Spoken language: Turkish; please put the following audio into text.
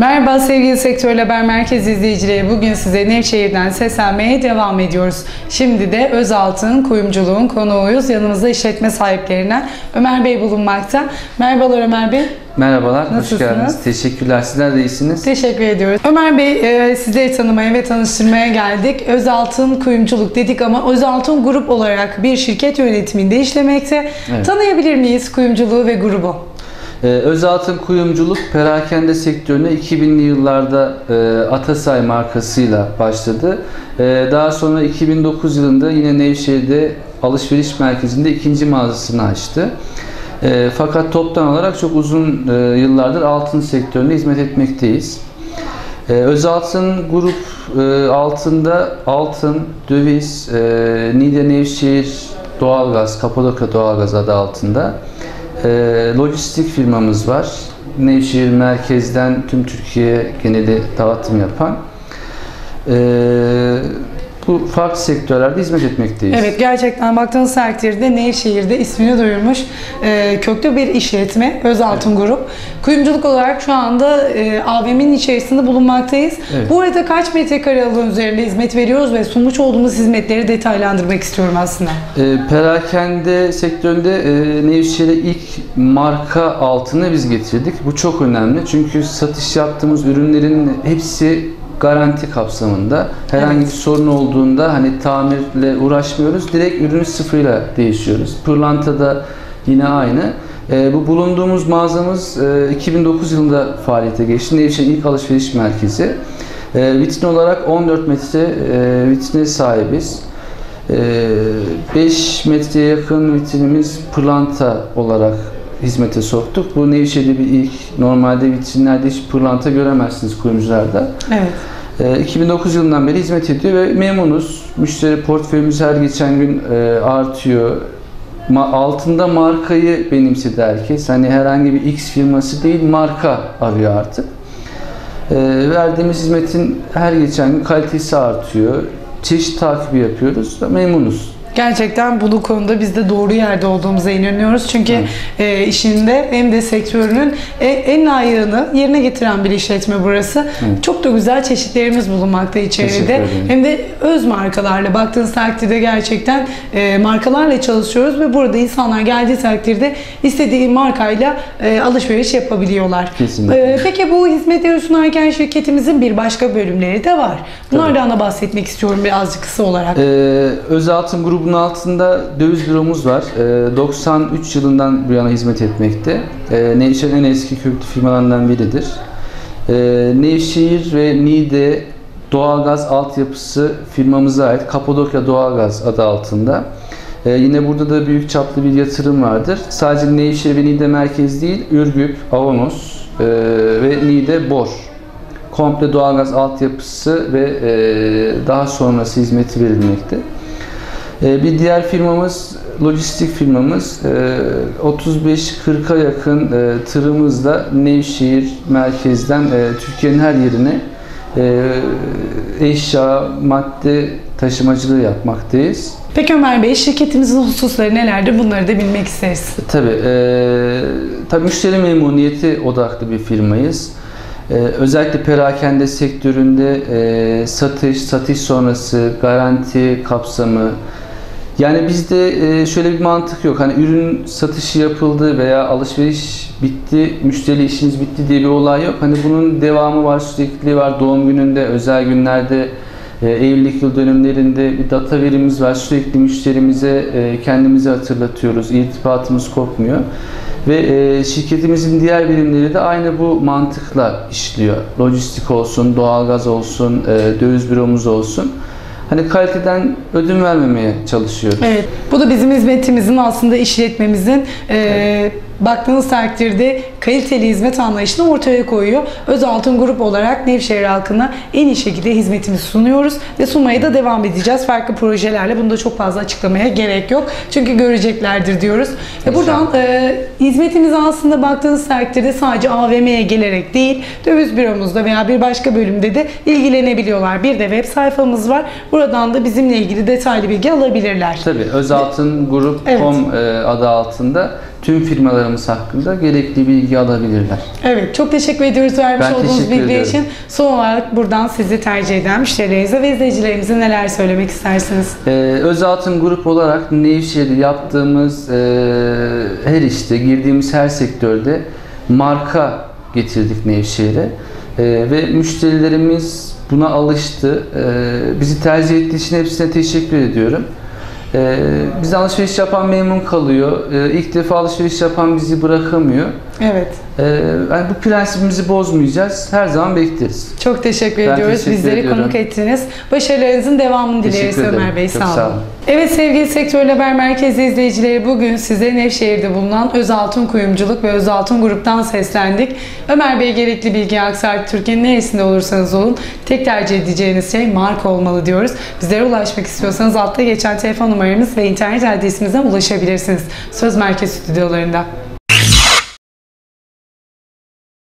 Merhaba sevgili Sektör Haber Merkez izleyicileri. Bugün size Nevşehir'den seslenmeye devam ediyoruz. Şimdi de Özaltın Kuyumculuğun konuğuyuz. Yanımızda işletme sahiplerinden Ömer Bey bulunmakta. Merhabalar Ömer Bey. Merhabalar, Nasılsınız? hoş geldiniz. Teşekkürler. Sizler de iyisiniz. Teşekkür ediyoruz. Ömer Bey e, sizleri tanımaya ve tanıştırmaya geldik. Özaltın Kuyumculuk dedik ama Özaltın Grup olarak bir şirket yönetiminde işlemekte. Evet. Tanıyabilir miyiz kuyumculuğu ve grubu? Ee, Özaltın Kuyumculuk perakende sektörüne 2000'li yıllarda e, Atasay markasıyla başladı. E, daha sonra 2009 yılında yine Nevşehir'de alışveriş merkezinde ikinci mağazasını açtı. E, fakat toptan olarak çok uzun e, yıllardır altın sektöründe hizmet etmekteyiz. Ee, Özaltın grup e, altında altın, döviz, e, Niğde Nevşehir Doğalgaz, Kapadokya Doğalgaz adı altında e, lojistik firmamız var. Nevşehir merkezden tüm Türkiye geneli dağıtım yapan. E, bu farklı sektörlerde hizmet etmekteyiz. Evet gerçekten baktığınız takdirde Nevşehir'de ismini duyurmuş e, köklü bir işletme Özaltın Grup. Kuyumculuk olarak şu anda e, AVM'nin içerisinde bulunmaktayız. Evet. Bu arada kaç metrekare alan üzerinde hizmet veriyoruz ve sunmuş olduğumuz hizmetleri detaylandırmak istiyorum aslında. E, perakende sektöründe e, Nevşehir'e ilk marka altını biz getirdik. Bu çok önemli çünkü satış yaptığımız ürünlerin hepsi garanti kapsamında. Herhangi Evet. bir sorun olduğunda hani tamirle uğraşmıyoruz. Direkt ürünü sıfırıyla değişiyoruz. Pırlanta da yine aynı. E, bu bulunduğumuz mağazamız e, 2009 yılında faaliyete geçti. Nevşehir'in ilk alışveriş merkezi. E, vitrin olarak 14 metre e, vitrine sahibiz. 5 metreye yakın vitrinimiz pırlanta olarak hizmete soktuk. Bu Nevşehir'de bir ilk. Normalde vitrinlerde hiç pırlanta göremezsiniz kuyumcularda. Evet. Ee, 2009 yılından beri hizmet ediyor ve memnunuz. Müşteri portföyümüz her geçen gün e, artıyor. Altında markayı benimsedi herkes. Hani herhangi bir X firması değil marka arıyor artık. Ee, verdiğimiz hizmetin her geçen gün kalitesi artıyor. Çeşit takibi yapıyoruz memnunuz. Gerçekten bu konuda biz de doğru yerde olduğumuza inanıyoruz. Çünkü e, işinde hem de sektörünün e- en layığını yerine getiren bir işletme burası. Çok da güzel çeşitlerimiz bulunmakta Teşekkür içeride. ederim. Hem de öz markalarla baktığınız takdirde gerçekten e, markalarla çalışıyoruz ve burada insanlar geldiği takdirde istediği markayla e, alışveriş yapabiliyorlar. Kesinlikle. E, peki bu hizmetleri sunarken şirketimizin bir başka bölümleri de var. Bunlardan da bahsetmek istiyorum birazcık kısa olarak. Ee, Özaltın grubunun altında döviz büromuz var. Ee, 93 yılından bu yana hizmet etmekte. Ee, Nevşehir'in en eski köklü firmalarından biridir. Ee, Nevşehir ve Niğde doğalgaz altyapısı firmamıza ait Kapadokya Doğalgaz adı altında. Ee, yine burada da büyük çaplı bir yatırım vardır. Sadece Nevşehir ve Niğde merkez değil, Ürgüp, Avanos e, ve Niğde Bor komple doğalgaz altyapısı ve e, daha sonrası hizmeti verilmekte. E, bir diğer firmamız lojistik firmamız e, 35-40'a yakın e, tırımızla Nevşehir merkezden e, Türkiye'nin her yerine e, eşya, madde taşımacılığı yapmaktayız. Peki Ömer Bey şirketimizin hususları nelerdir? Bunları da bilmek isteriz. Tabii, e, tabii müşteri memnuniyeti odaklı bir firmayız. E, özellikle perakende sektöründe e, satış, satış sonrası, garanti kapsamı. Yani bizde e, şöyle bir mantık yok. Hani ürün satışı yapıldı veya alışveriş bitti, müşteri işiniz bitti diye bir olay yok. Hani bunun devamı var, sürekli var. Doğum gününde, özel günlerde, e, evlilik yıl dönümlerinde bir data verimimiz var. Sürekli müşterimize e, kendimizi hatırlatıyoruz. İrtibatımız kopmuyor. Ve şirketimizin diğer birimleri de aynı bu mantıkla işliyor. Lojistik olsun, doğalgaz olsun, döviz büromuz olsun. Hani kaliteden ödün vermemeye çalışıyoruz. Evet, bu da bizim hizmetimizin aslında işletmemizin e, baktığınız takdirde kaliteli hizmet anlayışını ortaya koyuyor. Özaltın Grup olarak Nevşehir halkına en iyi şekilde hizmetimizi sunuyoruz ve sunmaya da devam edeceğiz farklı projelerle. Bunu da çok fazla açıklamaya gerek yok. Çünkü göreceklerdir diyoruz. Ve buradan e, hizmetimiz aslında baktığınız takdirde sadece AVM'ye gelerek değil, döviz büromuzda veya bir başka bölümde de ilgilenebiliyorlar. Bir de web sayfamız var. Buradan da bizimle ilgili detaylı bilgi alabilirler. Tabii Özaltın Grup.com e, adı altında tüm firmalarımız hakkında gerekli bilgi alabilirler. Evet, çok teşekkür ediyoruz vermiş Ben olduğunuz ediyorum. için. Son olarak buradan sizi tercih eden müşterilerinize ve izleyicilerimize neler söylemek istersiniz? Ee, Özaltın Grup olarak Nevşehir'de yaptığımız e, her işte, girdiğimiz her sektörde marka getirdik Nevşehir'e. E, ve müşterilerimiz buna alıştı. E, bizi tercih ettiği için hepsine teşekkür ediyorum. E, bize alışveriş yapan memnun kalıyor. E, ilk defa alışveriş yapan bizi bırakamıyor. Evet, E, yani bu prensibimizi bozmayacağız. Her zaman bekleriz. çok teşekkür Ben ediyoruz. teşekkür Bizleri ediyorum. konuk ettiniz. Başarılarınızın devamını dileriz ederim. Ömer Bey. Çok Sağ sağ olun. olun. Evet sevgili Sektör Haber Merkezi izleyicileri bugün size Nevşehir'de bulunan Özaltın Kuyumculuk ve Özaltın Grup'tan seslendik. Ömer Bey gerekli bilgi aksarak Türkiye'nin neresinde olursanız olun tek tercih edeceğiniz şey marka olmalı diyoruz. Bizlere ulaşmak istiyorsanız altta geçen telefon numaramız ve internet adresimizden ulaşabilirsiniz. Söz Merkez Stüdyolarında.